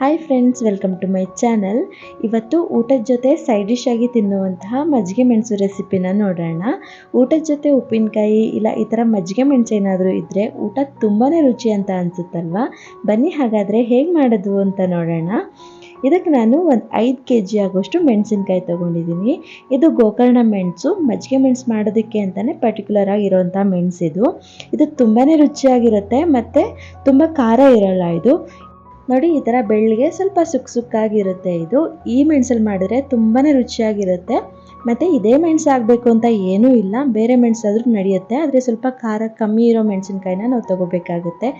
Hi friends welcome to my channel ಇವತ್ತು ಊಟದ ಜೊತೆ ಸೈಡ್ ಡಿಶ್ ಆಗಿ ತಿನ್ನುವಂತಹ ಮಜ್ಜಿಗೆ ಮೆಣಸು ರೆಸಿಪಿನ ನೋಡೋಣ. ಊಟದ ಜೊತೆ ಉಪ್ಪಿನಕಾಯಿ ಇಲ್ಲ ಈ ಥರ ಮಜ್ಜಿಗೆ ಮೆಣಸು ಏನಾದರೂ ಇದ್ದರೆ ಊಟ ತುಂಬಾ ರುಚಿ ಅಂತ ಅನಿಸುತ್ತಲ್ವಾ? ಬನ್ನಿ ಹಾಗಾದರೆ ಹೇಗೆ ಮಾಡೋದು ಅಂತ ನೋಡೋಣ. ಇದಕ್ಕೆ ನಾನು ಒಂದು ಐದು ಕೆ ಜಿ ಆಗೋಷ್ಟು ಮೆಣಸಿನ್ಕಾಯಿ ತೊಗೊಂಡಿದ್ದೀನಿ ಇದು ಗೋಕರ್ಣ ಮೆಣಸು. ಮಜ್ಜಿಗೆ ಮೆಣಸು ಮಾಡೋದಕ್ಕೆ ಅಂತಲೇ ಪರ್ಟಿಕ್ಯುಲರ್ ಆಗಿರೋಂಥ ಮೆಣಸು ಇದು ಇದು ತುಂಬಾ ರುಚಿಯಾಗಿರುತ್ತೆ ಮತ್ತು ತುಂಬ ಖಾರ ಇರೋಲ್ಲ ಇದು. ನೋಡಿ, ಈ ಥರ ಬೆಳ್ಳಿಗೆ ಸ್ವಲ್ಪ ಸುಕ್ ಸುಕ್ಕಾಗಿರುತ್ತೆ ಇದು. ಈ ಮೆಣಸಲ್ಲಿ ಮಾಡಿದ್ರೆ ತುಂಬಾ ರುಚಿಯಾಗಿರುತ್ತೆ. ಮತ್ತು ಇದೇ ಮೆಣಸು ಆಗಬೇಕು ಅಂತ ಏನೂ ಇಲ್ಲ. ಬೇರೆ ಮೆಣಸಾದ್ರೂ ನಡೆಯುತ್ತೆ. ಆದರೆ ಸ್ವಲ್ಪ ಖಾರ ಕಮ್ಮಿ ಇರೋ ಮೆಣಸಿನ್ಕಾಯಿನ ನಾವು ತೊಗೋಬೇಕಾಗುತ್ತೆ.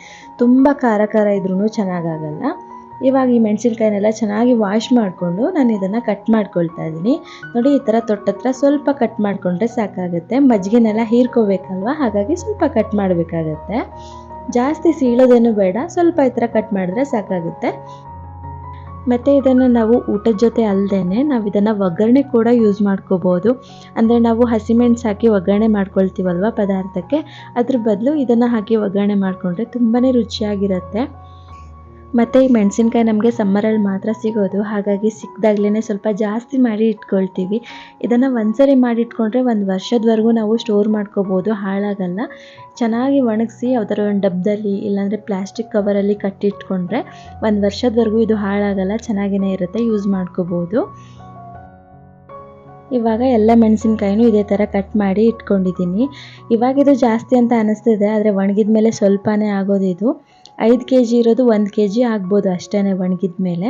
ತುಂಬ ಖಾರ ಖಾರ ಇದ್ರೂ ಚೆನ್ನಾಗಾಗಲ್ಲ. ಇವಾಗ ಈ ಮೆಣಸಿನ್ಕಾಯಿನೆಲ್ಲ ಚೆನ್ನಾಗಿ ವಾಶ್ ಮಾಡಿಕೊಂಡು ನಾನು ಇದನ್ನು ಕಟ್ ಮಾಡ್ಕೊಳ್ತಾ ಇದ್ದೀನಿ ನೋಡಿ, ಈ ಥರ ತೊಟ್ಟತ್ರ ಸ್ವಲ್ಪ ಕಟ್ ಮಾಡಿಕೊಂಡ್ರೆ ಸಾಕಾಗುತ್ತೆ. ಮಜ್ಜಿಗೆನೆಲ್ಲ ಹೀರ್ಕೋಬೇಕಲ್ವ? ಹಾಗಾಗಿ ಸ್ವಲ್ಪ ಕಟ್ ಮಾಡಬೇಕಾಗತ್ತೆ. ಜಾಸ್ತಿ ಸೀಳೋದೇನು ಬೇಡ, ಸ್ವಲ್ಪ ಈ ಥರ ಕಟ್ ಮಾಡಿದ್ರೆ ಸಾಕಾಗುತ್ತೆ. ಮತ್ತು ಇದನ್ನು ನಾವು ಊಟದ ಜೊತೆ ಅಲ್ಲದೇ ನಾವು ಇದನ್ನು ಒಗ್ಗರಣೆ ಕೂಡ ಯೂಸ್ ಮಾಡ್ಕೋಬೋದು. ಅಂದರೆ ನಾವು ಹಸಿಮೆಣಸು ಹಾಕಿ ಒಗ್ಗರಣೆ ಮಾಡ್ಕೊಳ್ತೀವಲ್ವ ಪದಾರ್ಥಕ್ಕೆ, ಅದ್ರ ಬದಲು ಇದನ್ನು ಹಾಕಿ ಒಗ್ಗರಣೆ ಮಾಡಿಕೊಂಡ್ರೆ ತುಂಬಾ ರುಚಿಯಾಗಿರುತ್ತೆ. ಮತ್ತು ಈ ಮೆಣಸಿನ್ಕಾಯಿ ನಮಗೆ ಸಮ್ಮರಲ್ಲಿ ಮಾತ್ರ ಸಿಗೋದು. ಹಾಗಾಗಿ ಸಿಕ್ಕಿದಾಗಲೇ ಸ್ವಲ್ಪ ಜಾಸ್ತಿ ಮಾಡಿ ಇಟ್ಕೊಳ್ತೀವಿ. ಇದನ್ನು ಒಂದ್ಸರಿ ಮಾಡಿ ಇಟ್ಕೊಂಡ್ರೆ ಒಂದು ವರ್ಷದವರೆಗೂ ನಾವು ಸ್ಟೋರ್ ಮಾಡ್ಕೋಬೋದು, ಹಾಳಾಗಲ್ಲ. ಚೆನ್ನಾಗಿ ಒಣಗಿಸಿ ಯಾವ್ದಾರ ಒಂದು ಡಬ್ಬದಲ್ಲಿ ಇಲ್ಲಾಂದರೆ ಪ್ಲಾಸ್ಟಿಕ್ ಕವರಲ್ಲಿ ಕಟ್ಟಿಟ್ಕೊಂಡ್ರೆ ಒಂದು ವರ್ಷದವರೆಗೂ ಇದು ಹಾಳಾಗಲ್ಲ ಚೆನ್ನಾಗಿಯೇ ಇರುತ್ತೆ, ಯೂಸ್ ಮಾಡ್ಕೋಬೋದು. ಇವಾಗ ಎಲ್ಲ ಮೆಣಸಿನ್ಕಾಯಿನೂ ಇದೇ ಥರ ಕಟ್ ಮಾಡಿ ಇಟ್ಕೊಂಡಿದ್ದೀನಿ. ಇವಾಗ ಇದು ಜಾಸ್ತಿ ಅಂತ ಅನ್ನಿಸ್ತಿದೆ ಆದರೆ ಒಣಗಿದ ಮೇಲೆ ಸ್ವಲ್ಪನೇ ಆಗೋದಿದು. ಐದು ಕೆ ಜಿ ಇರೋದು ಒಂದು ಕೆ ಜಿ ಆಗ್ಬೋದು ಅಷ್ಟೇ ಒಣಗಿದ ಮೇಲೆ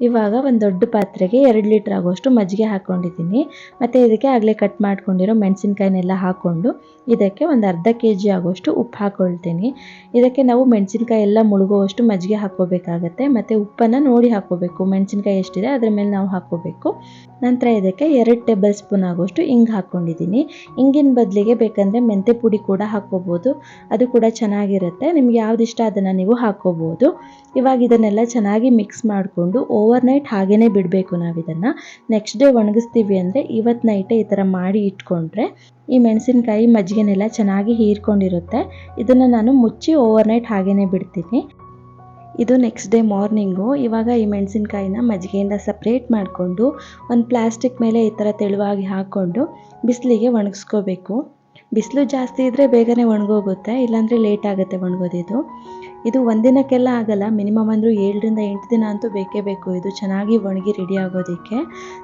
ಇವಾಗ ಒಂದು ದೊಡ್ಡ ಪಾತ್ರೆಗೆ ಎರಡು ಲೀಟ್ರ್ ಆಗೋಷ್ಟು ಮಜ್ಜಿಗೆ ಹಾಕ್ಕೊಂಡಿದ್ದೀನಿ ಮತ್ತು ಇದಕ್ಕೆ ಆಗಲೇ ಕಟ್ ಮಾಡ್ಕೊಂಡಿರೋ ಮೆಣಸಿನ್ಕಾಯಿನೆಲ್ಲ ಹಾಕ್ಕೊಂಡು ಇದಕ್ಕೆ ಒಂದು ಅರ್ಧ ಕೆ ಜಿ ಆಗೋಷ್ಟು ಉಪ್ಪು ಹಾಕ್ಕೊಳ್ತೀನಿ ಇದಕ್ಕೆ ನಾವು ಮೆಣಸಿನ್ಕಾಯಿ ಎಲ್ಲ ಮುಳುಗುವಷ್ಟು ಮಜ್ಜಿಗೆ ಹಾಕ್ಕೋಬೇಕಾಗತ್ತೆ. ಮತ್ತು ಉಪ್ಪನ್ನು ನೋಡಿ ಹಾಕ್ಕೋಬೇಕು. ಮೆಣಸಿನ್ಕಾಯಿ ಎಷ್ಟಿದೆ ಅದ್ರ ಮೇಲೆ ನಾವು ಹಾಕ್ಕೋಬೇಕು. ನಂತರ ಇದಕ್ಕೆ ಎರಡು ಟೇಬಲ್ ಸ್ಪೂನ್ ಆಗೋಷ್ಟು ಹಿಂಗೆ ಹಾಕ್ಕೊಂಡಿದ್ದೀನಿ. ಹಿಂಗಿನ ಬದಲಿಗೆ ಬೇಕಂದರೆ ಮೆಂತೆ ಪುಡಿ ಕೂಡ ಹಾಕ್ಕೋಬೋದು. ಅದು ಕೂಡ ಚೆನ್ನಾಗಿರುತ್ತೆ. ನಿಮ್ಗೆ ಯಾವ್ದು ಇಷ್ಟ ಅದನ್ನು ನೀವು ಹಾಕ್ಕೋಬೋದು. ಇವಾಗ ಇದನ್ನೆಲ್ಲ ಚೆನ್ನಾಗಿ ಮಿಕ್ಸ್ ಮಾಡಿಕೊಂಡು ಓವರ್ ನೈಟ್ ಹಾಗೇ ಬಿಡಬೇಕು ನಾವು ಇದನ್ನು ನೆಕ್ಸ್ಟ್ ಡೇ ಒಣಗಿಸ್ತೀವಿ ಅಂದರೆ ಇವತ್ತು ನೈಟೇ ಈ ಥರ ಮಾಡಿ ಇಟ್ಕೊಂಡ್ರೆ ಈ ಮೆಣಸಿನ್ಕಾಯಿ ಮಜ್ಜಿಗೆನೆಲ್ಲ ಚೆನ್ನಾಗಿ ಹೀರ್ಕೊಂಡಿರುತ್ತೆ. ಇದನ್ನು ನಾನು ಮುಚ್ಚಿ ಓವರ್ ನೈಟ್ ಹಾಗೇ ಬಿಡ್ತೀನಿ. ಇದು ನೆಕ್ಸ್ಟ್ ಡೇ ಮಾರ್ನಿಂಗು ಇವಾಗ ಈ ಮೆಣಸಿನ್ಕಾಯಿನ ಮಜ್ಜಿಗೆಯಿಂದ ಸಪ್ರೇಟ್ ಮಾಡಿಕೊಂಡು ಒಂದು ಪ್ಲಾಸ್ಟಿಕ್ ಮೇಲೆ ಈ ಥರ ತೆಳುವಾಗಿ ಹಾಕ್ಕೊಂಡು ಬಿಸಿಲಿಗೆ ಒಣಗಿಸ್ಕೋಬೇಕು. ಬಿಸಿಲು ಜಾಸ್ತಿ ಇದ್ದರೆ ಬೇಗನೆ ಒಣಗೋಗುತ್ತೆ, ಇಲ್ಲಾಂದರೆ ಲೇಟ್ ಆಗುತ್ತೆ ಒಣಗೋದಿದು. ಇದು ಒಂದಿನಕ್ಕೆಲ್ಲ ಆಗಲ್ಲ, ಮಿನಿಮಮ್ ಅಂದರೂ ಏಳರಿಂದ ಎಂಟು ದಿನ ಅಂತೂ ಬೇಕೇ ಬೇಕು. ಇದು ಚೆನ್ನಾಗಿ ಒಣಗಿ ರೆಡಿ ಆಗೋದಕ್ಕೆ.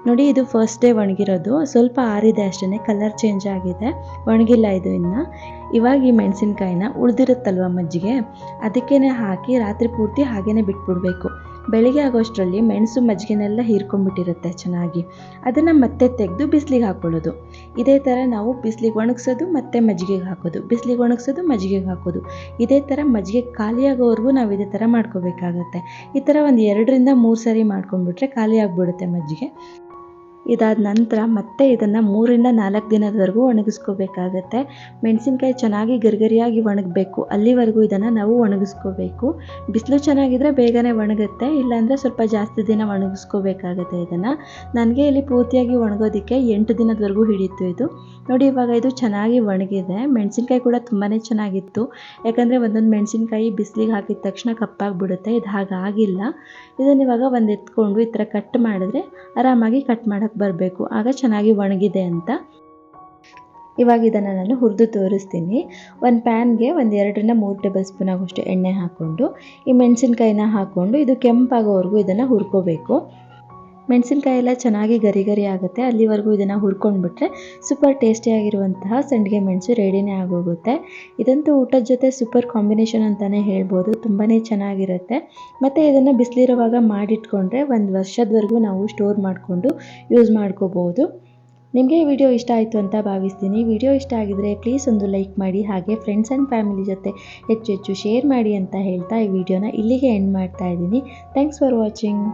ನೋಡಿ, ಇದು ಫಸ್ಟ್ ಡೇ ಒಣಗಿರೋದು. ಸ್ವಲ್ಪ ಆರಿದೆ ಅಷ್ಟೇ ಕಲರ್ ಚೇಂಜ್ ಆಗಿದೆ. ಒಣಗಿಲ್ಲ ಇದು ಇನ್ನು. ಇವಾಗ ಈ ಮೆಣಸಿನ್ಕಾಯಿನ ಉಳಿದಿರುತ್ತಲ್ವ ಮಜ್ಜಿಗೆ? ಅದಕ್ಕೇ ಹಾಕಿ ರಾತ್ರಿ ಪೂರ್ತಿ ಹಾಗೇ ಬಿಟ್ಬಿಡ್ಬೇಕು. ಬೆಳಿಗ್ಗೆ ಆಗೋಷ್ಟರಲ್ಲಿ ಮೆಣಸು ಮಜ್ಜಿಗೆನೆಲ್ಲ ಹೀರ್ಕೊಂಡ್ಬಿಟ್ಟಿರುತ್ತೆ ಚೆನ್ನಾಗಿ. ಅದನ್ನು ಮತ್ತೆ ತೆಗೆದು ಬಿಸಿಲಿಗೆ ಹಾಕ್ಕೊಳ್ಳೋದು. ಇದೇ ಥರ ನಾವು ಬಿಸಿಲಿಗೆ ಒಣಗಿಸೋದು ಮತ್ತೆ ಮಜ್ಜಿಗೆಗೆ ಹಾಕೋದು. ಬಿಸಿಲಿಗೆ ಒಣಗಿಸೋದು, ಮಜ್ಜಿಗೆಗೆ ಹಾಕೋದು. ಇದೇ ಥರ ಮಜ್ಜಿಗೆ ಖಾಲಿಯಾಗೋವರೆಗೂ ನಾವು ಇದೇ ಥರ ಮಾಡ್ಕೋಬೇಕಾಗತ್ತೆ. ಈ ಥರ ಒಂದು ಎರಡರಿಂದ ಮೂರು ಸರಿ ಮಾಡ್ಕೊಂಡ್ಬಿಟ್ರೆ ಖಾಲಿ ಆಗಿಬಿಡುತ್ತೆ ಮಜ್ಜಿಗೆ. ಇದಾದ ನಂತರ ಮತ್ತೆ ಇದನ್ನು ಮೂರಿಂದ ನಾಲ್ಕು ದಿನದವರೆಗೂ ಒಣಗಿಸ್ಕೋಬೇಕಾಗತ್ತೆ. ಮೆಣಸಿನ್ಕಾಯಿ ಚೆನ್ನಾಗಿ ಗರಿಗರಿಯಾಗಿ ಒಣಗಬೇಕು. ಅಲ್ಲಿವರೆಗೂ ಇದನ್ನು ನಾವು ಒಣಗಿಸ್ಕೋಬೇಕು. ಬಿಸಿಲು ಚೆನ್ನಾಗಿದ್ರೆ ಬೇಗನೆ ಒಣಗುತ್ತೆ. ಇಲ್ಲಾಂದರೆ ಸ್ವಲ್ಪ ಜಾಸ್ತಿ ದಿನ ಒಣಗಿಸ್ಕೋಬೇಕಾಗತ್ತೆ ಇದನ್ನು. ನನಗೆ ಇಲ್ಲಿ ಪೂರ್ತಿಯಾಗಿ ಒಣಗೋದಕ್ಕೆ ಎಂಟು ದಿನದವರೆಗೂ ಹಿಡಿಯಿತು ಇದು. ನೋಡಿ ಇವಾಗ ಇದು ಚೆನ್ನಾಗಿ ಒಣಗಿದೆ. ಮೆಣಸಿನ್ಕಾಯಿ ಕೂಡ ತುಂಬಾ ಚೆನ್ನಾಗಿತ್ತು. ಯಾಕಂದರೆ ಒಂದೊಂದು ಮೆಣಸಿನ್ಕಾಯಿ ಬಿಸಿಲಿಗೆ ಹಾಕಿದ ತಕ್ಷಣ ಕಪ್ಪಾಗಿಬಿಡುತ್ತೆ. ಇದು ಹಾಗಾಗಿಲ್ಲ. ಇದನ್ನು ಇವಾಗ ಒಂದು ಎತ್ಕೊಂಡು ಈ ಥರ ಕಟ್ ಮಾಡಿದ್ರೆ ಆರಾಮಾಗಿ ಕಟ್ ಮಾಡೋಕ್ಕೆ ಬರಬೇಕು. ಆಗ ಚೆನ್ನಾಗಿ ಒಣಗಿದೆ ಅಂತ ಇವಾಗ ಇದನ್ನು ನಾನು ಹುರಿದು ತೋರಿಸ್ತೀನಿ. ಒಂದು ಪ್ಯಾನ್ಗೆ ಒಂದು ಎರಡರಿಂದ ಮೂರು ಟೇಬಲ್ ಸ್ಪೂನ್ ಆಗೋಷ್ಟು ಎಣ್ಣೆ ಹಾಕ್ಕೊಂಡು, ಈ ಮೆಣಸಿನ್ಕಾಯಿನ ಹಾಕ್ಕೊಂಡು, ಇದು ಕೆಂಪಾಗೋವರೆಗೂ ಇದನ್ನು ಹುರ್ಕೋಬೇಕು. ಮೆಣಸಿನ್ಕಾಯಿ ಎಲ್ಲ ಚೆನ್ನಾಗಿ ಗರಿ ಗರಿ ಆಗುತ್ತೆ. ಅಲ್ಲಿವರೆಗೂ ಇದನ್ನು ಹುರ್ಕೊಂಡ್ಬಿಟ್ರೆ ಸೂಪರ್ ಟೇಸ್ಟಿಯಾಗಿರುವಂತಹ ಸಂಡಿಗೆ ಮೆಣಸು ರೆಡಿನೇ ಆಗೋಗುತ್ತೆ. ಇದಂತೂ ಊಟದ ಜೊತೆ ಸೂಪರ್ ಕಾಂಬಿನೇಷನ್ ಅಂತಲೇ ಹೇಳ್ಬೋದು. ತುಂಬಾ ಚೆನ್ನಾಗಿರುತ್ತೆ. ಮತ್ತು ಇದನ್ನು ಬಿಸಿಲಿರುವಾಗ ಮಾಡಿಟ್ಕೊಂಡ್ರೆ ಒಂದು ವರ್ಷದವರೆಗೂ ನಾವು ಸ್ಟೋರ್ ಮಾಡಿಕೊಂಡು ಯೂಸ್ ಮಾಡ್ಕೋಬೋದು. ನಿಮಗೆ ವಿಡಿಯೋ ಇಷ್ಟ ಆಯಿತು ಅಂತ ಭಾವಿಸ್ತೀನಿ. ವಿಡಿಯೋ ಇಷ್ಟ ಆಗಿದರೆ ಪ್ಲೀಸ್ ಒಂದು ಲೈಕ್ ಮಾಡಿ, ಹಾಗೆ ಫ್ರೆಂಡ್ಸ್ ಆ್ಯಂಡ್ ಫ್ಯಾಮಿಲಿ ಜೊತೆ ಹೆಚ್ಚು ಹೆಚ್ಚು ಶೇರ್ ಮಾಡಿ ಅಂತ ಹೇಳ್ತಾ ಈ ವಿಡಿಯೋನ ಇಲ್ಲಿಗೆ ಎಂಡ್ ಮಾಡ್ತಾ ಇದ್ದೀನಿ. Thanks for watching